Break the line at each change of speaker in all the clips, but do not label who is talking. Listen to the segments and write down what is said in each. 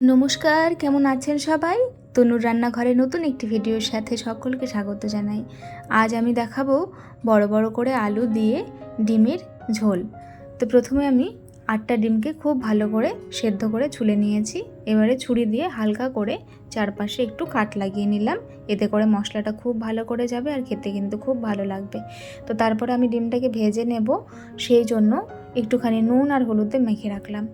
নমস্কার, কেমন আছেন সবাই? তনুর রান্নাঘরে নতুন একটি ভিডিওর সাথে সকলকে স্বাগত জানাই। আজ আমি দেখাবো বড় বড় করে আলু দিয়ে ডিমের ঝোল। তো প্রথমে আমি আটটা ডিমকে খুব ভালো করে সেদ্ধ করে ছুলে নিয়েছি। এবারে ছুরি দিয়ে হালকা করে চারপাশে একটু কাট লাগিয়ে নিলাম। এতে করে মশলাটা খুব ভালো করে যাবে আর খেতে কিন্তু খুব ভালো লাগবে। তো তারপরে আমি ডিমটাকে ভেজে নেব। সেই জন্য একটুখানি নুন আর হলুদে মেখে রাখলাম।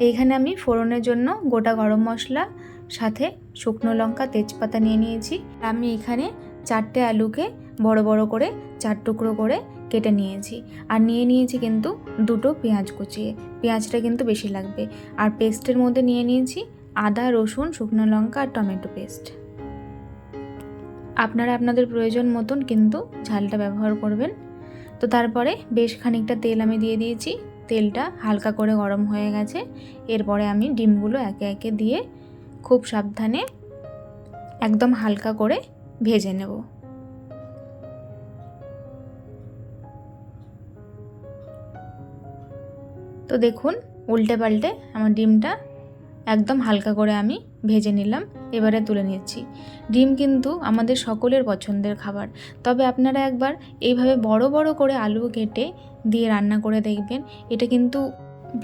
এইখানে আমি ফোড়নের জন্য গোটা গরম মশলা, সাথে শুকনো লঙ্কা, তেজপাতা নিয়ে নিয়েছি। আমি এখানে চারটে আলুকে বড় বড় করে চার টুকরো করে কেটে নিয়েছি। আর নিয়ে নিয়েছি কিন্তু দুটো পেঁয়াজ কুচিয়ে। পেঁয়াজটা কিন্তু বেশি লাগবে। আর পেস্টের মধ্যে নিয়ে নিয়েছি আদা, রসুন, শুকনো লঙ্কা আর টমেটো পেস্ট। আপনারা আপনাদের প্রয়োজন মতন কিন্তু ঝালটা ব্যবহার করবেন। তো তারপরে বেশ খানিকটা তেল আমি দিয়ে দিয়েছি। তেলটা হালকা করে গরম হয়ে গেছে। এরপরে আমি ডিমগুলো একে একে দিয়ে খুব সাবধানে একদম হালকা করে ভেজে নেব। তো দেখুন, উল্টে পাল্টে আমার ডিমটা একদম হালকা করে আমি ভেজে নিলাম। এবারে তুলে নিচ্ছি ডিম কিন্তু আমাদের সকলের পছন্দের খাবার। তবে আপনারা একবার এইভাবে বড় বড় করে আলু কেটে দিয়ে রান্না করে দেখবেন, এটা কিন্তু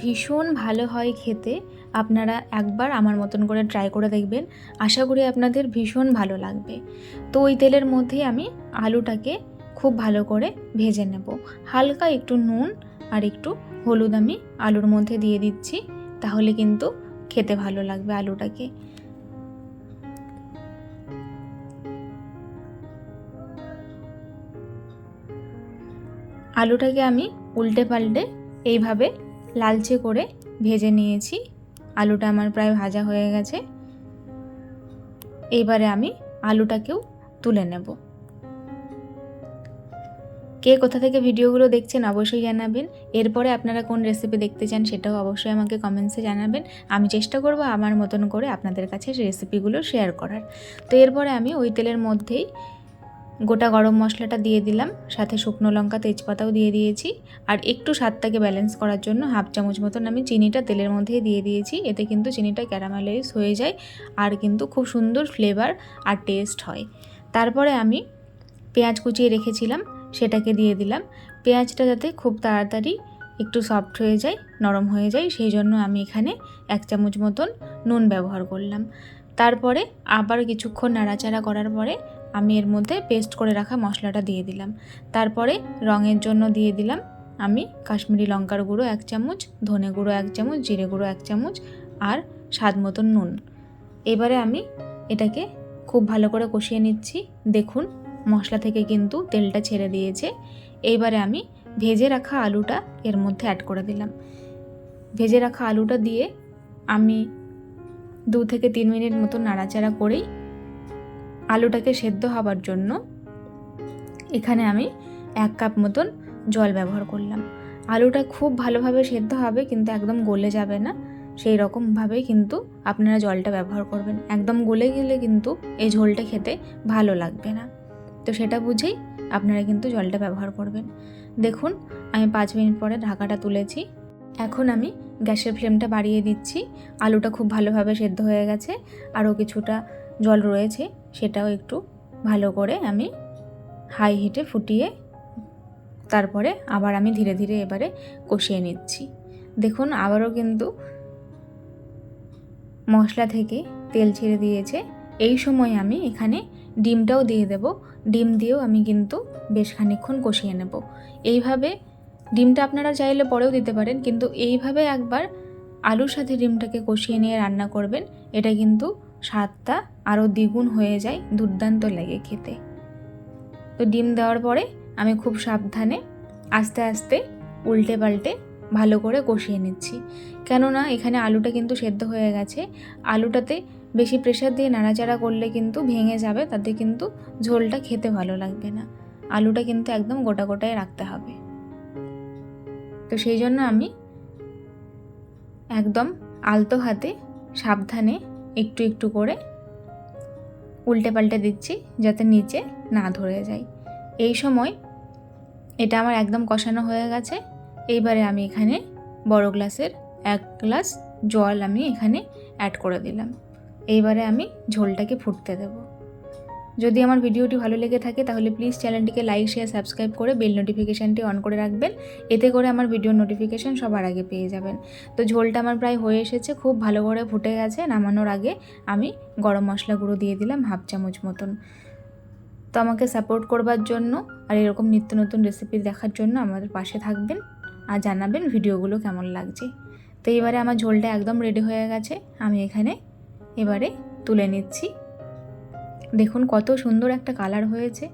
ভীষণ ভালো হয় খেতে। আপনারা একবার আমার মতন করে ট্রাই করে দেখবেন। আশা করি আপনাদের ভীষণ ভালো লাগবে। তো ওই তেলের মধ্যেই আমি আলুটাকে খুব ভালো করে ভেজে নেব। হালকা একটু নুন আর একটু হলুদ আমি আলুর মধ্যে দিয়ে দিচ্ছি, তাহলে কিন্তু খেতে ভালো লাগবে আলুটাকে। আলুটাকে আমি উল্টে পাল্টে এইভাবে লালচে করে ভেজে নিয়েছি। আলুটা আমার প্রায় ভাজা হয়ে গেছে। এইবারে আমি আলুটাকেও তুলে নেব। কে কোথা থেকে ভিডিওগুলো দেখছেন অবশ্যই জানাবেন। এরপরে আপনারা কোন রেসিপি দেখতে চান সেটাও অবশ্যই আমাকে কমেন্টসে জানাবেন। আমি চেষ্টা করব আমার মতন করে আপনাদের কাছে রেসিপিগুলো শেয়ার করার। তো এরপরে আমি ওই তেলের মধ্যেই গোটা গরম মশলাটা দিয়ে দিলাম, সাথে শুকনো লঙ্কা, তেজপাতাও দিয়ে দিয়েছি, আর একটু স্বাদটাকে ব্যালেন্স করার জন্য হাফ চামচ মতন আমি চিনিটা তেলের মধ্যেই দিয়ে দিয়েছি, এতে কিন্তু চিনিটা ক্যারামেলাইজ হয়ে যায় আর কিন্তু খুব সুন্দর ফ্লেভার আর টেস্ট হয়। তারপরে আমি পেঁয়াজ কুচিয়ে রেখেছিলাম, সেটাকে দিয়ে দিলাম, পেঁয়াজটা যাতে খুব তাড়াতাড়ি একটু সফট হয়ে যায়, নরম হয়ে যায়, সেই জন্য আমি এখানে এক চামচ মতন নুন ব্যবহার করলাম। তারপরে আবার কিছুক্ষণ নাড়াচাড়া করার পরে আমি এর মধ্যে পেস্ট করে রাখা মশলাটা দিয়ে দিলাম। তারপরে রঙের জন্য দিয়ে দিলাম আমি কাশ্মীরি লঙ্কার গুঁড়ো এক চামচ, ধনে গুঁড়ো এক চামচ, জিরে গুঁড়ো এক চামচ আর স্বাদ মতন নুন। এবারে আমি এটাকে খুব ভালো করে কষিয়ে নিচ্ছি। দেখুন, মশলা থেকে কিন্তু তেলটা ছেড়ে দিয়েছে। এইবারে আমি ভেজে রাখা আলুটা এর মধ্যে অ্যাড করে দিলাম। ভেজে রাখা আলুটা দিয়ে আমি দু থেকে তিন মিনিট মতো নাড়াচাড়া করেই আলুটাকে সেদ্ধ হবার জন্য এখানে আমি এক কাপ মতন জল ব্যবহার করলাম। আলুটা খুব ভালোভাবে সেদ্ধ হবে কিন্তু একদম গলে যাবে না। সেই রকমভাবেই কিন্তু আপনারা জলটা ব্যবহার করবেন। একদম গলে গেলে কিন্তু এই ঝোলটা খেতে ভালো লাগবে না। তো সেটা বুঝেই আপনারা কিন্তু জলটা ব্যবহার করবেন। দেখুন, আমি পাঁচ মিনিট পরে ঢাকাটা তুলেছি। এখন আমি গ্যাসের ফ্লেমটা বাড়িয়ে দিচ্ছি। আলুটা খুব ভালোভাবে সেদ্ধ হয়ে গেছে। আরও কিছুটা জল রয়েছে। সেটাও একটু ভালো করে আমি হাই হিটে ফুটিয়ে তারপরে আবার আমি ধীরে ধীরে এবারে কষিয়ে নিচ্ছি। দেখুন, আবারও কিন্তু মশলা থেকে তেল ছেড়ে দিয়েছে। এই সময় আমি এখানে ডিমটাও দিয়ে দেব। ডিম দিয়েও আমি কিন্তু বেশ খানিক্ষণ কষিয়ে নেব। এইভাবে ডিমটা আপনারা চাইলে পরেও দিতে পারেন, কিন্তু এইভাবে একবার আলুর সাথে ডিমটাকে কষিয়ে নিয়ে রান্না করবেন, এটা কিন্তু স্বাদটা আরও দ্বিগুণ হয়ে যায় দুর্দান্ত লাগে খেতে। তো ডিম দেওয়ার পরে আমি খুব সাবধানে আস্তে আস্তে উল্টে পাল্টে ভালো করে কষিয়ে নিচ্ছি। কেননা এখানে আলুটা কিন্তু সেদ্ধ হয়ে গেছে। আলুটাতে বেশি প্রেশার দিয়ে নাড়াচাড়া করলে কিন্তু ভেঙে যাবে, তাতে কিন্তু ঝোলটা খেতে ভালো লাগবে না। আলুটা কিন্তু একদম গোটা গোটায় রাখতে হবে। তো সেই জন্য আমি একদম আলতো হাতে সাবধানে একটু একটু করে উল্টে পাল্টে দিচ্ছি যাতে নিচে না ধরে যায়। এই সময় এটা আমার একদম কষানো হয়ে গেছে। এইবারে আমি এখানে বড় গ্লাসের এক গ্লাস জল আমি এখানে অ্যাড করে দিলাম। এইবারে আমি ঝোলটাকে ফুটতে দেবো। যদি আমার ভিডিওটি ভালো লেগে থাকে, তাহলে প্লিজ চ্যানেলটিকে লাইক শেয়ার সাবস্ক্রাইব করে বেল নোটিফিকেশানটি অন করে রাখবেন। এতে করে আমার ভিডিও নোটিফিকেশান সবার আগে পেয়ে যাবেন। তো ঝোলটা আমার প্রায় হয়ে এসেছে, খুব ভালো করে ফুটে গেছে। নামানোর আগে আমি গরম মশলা গুঁড়ো দিয়ে দিলাম হাফ চামচ মতন। তো আমাকে সাপোর্ট করবার জন্য আর এরকম নিত্য নতুন রেসিপি দেখার জন্য আমাদের পাশে থাকবেন আর জানাবেন ভিডিওগুলো কেমন লাগছে। তো এবারে আমার ঝোলটা একদম রেডি হয়ে গেছে। আমি এখানে এবারে তুলে নিচ্ছি। দেখুন কত সুন্দর একটা কালার হয়েছে।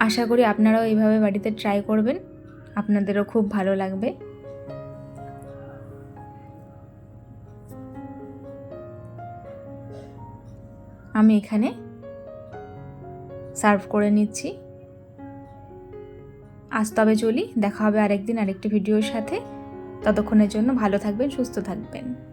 আশা করি আপনারাও এইভাবে বাড়িতে ট্রাই করবেন। আপনাদেরও খুব ভালো লাগবে। আমি এখানে সার্ভ করে নিচ্ছি। আজ তবে চলি, দেখা হবে আরেকদিন আরেকটি ভিডিওর সাথে। ততক্ষণের জন্য ভালো থাকবেন, সুস্থ থাকবেন।